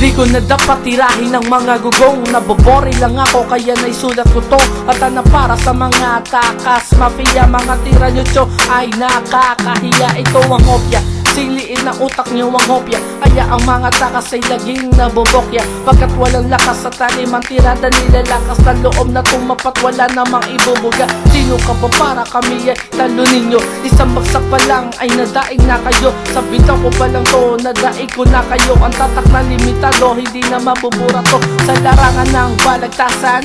Di ko na dapat tirahin ng mga gugong. Nabobore lang ako kaya naisulat ko to. At na para sa mga takas Mafia mga tira ay nakakahiya. Ito ang hopya Siliin na utak nyo ang hopya. Kaya ang mga takas ay laging nabobokya. Pagkat walang lakas sa taliman tirada nila lakas ng loob na tumapat wala namang ibubuga. Sino ka ba para kami ay talo ninyo? Isang bagsak pa lang ay nadaig na kayo. Sa bitaw ko pa lang to nadaig ko na kayo. Ang tatak na limitado hindi na mabubura to. Sa larangan ng balagtasan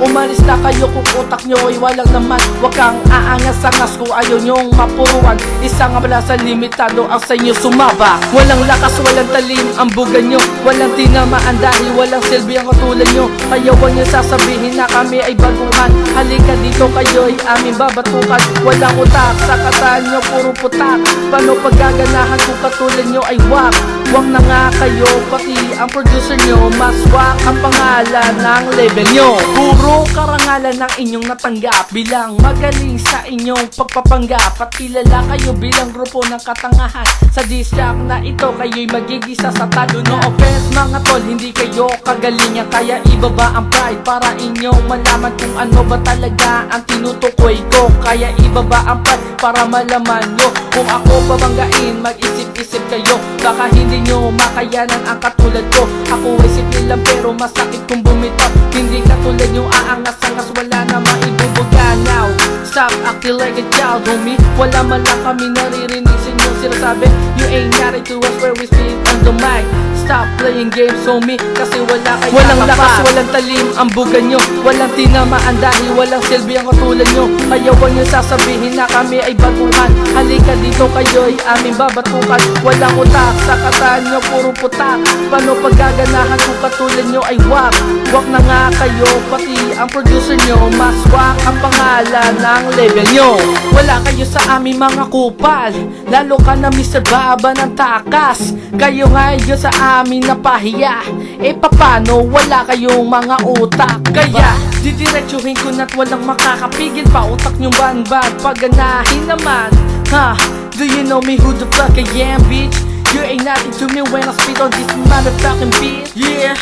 Umalis na kayo kung utak nyo ay walang naman Huwag kang aangas-angas kung ayaw nyong mapuruan. Isa nga pala sa limitado ang sa inyo sumaba. Walang lakas, walang talim ang buga nyo. Walang tinamaan dahil walang silbi ang katulad nyo. Kaya huwag nyo sasabihin na kami ay baguhan Halika dito kayo ay aming babatukan. Walang utak sa kataan nyo, puro putak. Paano paggaganahan kung katulad nyo ay wak Huwag na nga kayo, pati ang producer nyo Mas wak ang pangalan ng label nyo Puro karangalan ng inyong natanggap Bilang magaling sa inyong pagpapanggap At kilala kayo bilang grupo ng katangahan. Sa distrack na ito kayo'y magigisa sa talo No offense mga tol, hindi kayo kagalingan Kaya ibaba ang pride para inyong malaman Kung ano ba talaga ang tinutukoy ko. Kaya ibaba ang pride para malaman nyo. Kung ako babanggain, mag-isip-isip kayo. Baka hindi nyo makayanan ang katulad ko. Ako ay simple lang pero masakit kung bumitaw. Hindi katulad nyo aangas-angas wala na maibubuga. Now Stop acting like a child homie. Wala man lang kami naririnig sa inyong sinasabi. You ain't married to us where we speak on the mic Stop playing games homie Kasi wala kayo Walang lakas, walang talim ang buga nyo. Walang tinamaan dahil walang silbi ang katulad nyo. Kaya huwag nyo sasabihin na kami ay baguhan. Halika dito kayo ay aming babatukan Walang utak sa kataan nyo, puro putak Paano paggaganahan kung katulad nyo ay wak? Wak na nga kayo, pati ang producer nyo Mas wak ang pangalan ng label nyo. Wala kayo sa aming mga kupal. Lalo ka na Mr. Baba ng takas. Kayo nga yun sa amin napahiya Eh papano wala kayong mga utak. Kaya didiretsuhin ko na't walang makakapigil pa Utak nyong banbad Paganahin naman. Ha? Do you know me? Who the fuck I am bitch? You ain't nothing to me when I spit on this motherfucking beat. Yeah.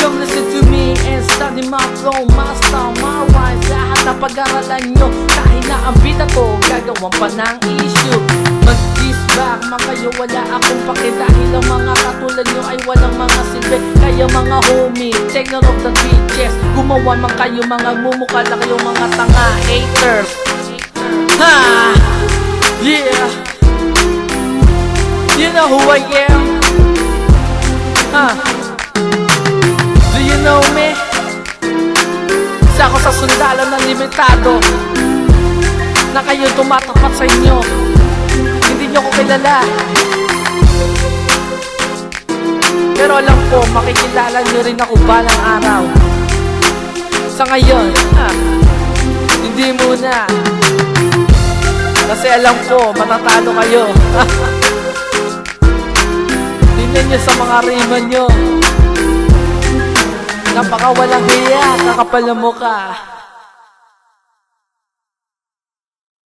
Come listen to me and study my flow, my style, my rhymes Lahat na pag-aralan nyo Kahit na ang bita ko Gagawan pa ng issue Mag-diss back man kayo Wala akong pake Dahil ang mga katulad nyo Ay walang mga silbi Kaya mga homie Take note of the bitches Gumawa man kayo Mga mumukha lang kayo Mga tanga haters Ha! Yeah! You know who I am? Sa sundalo ng limitado Na kayo tumatapat sa inyo. Hindi nyo ko kilala. Pero alam ko, makikilala nyo rin ako balang araw. Sa ngayon, ha, hindi muna. Kasi alam ko, matatalo kayo. Tingnan nyo sa mga rima nyo Napaka walang hiya, kakapal na mukha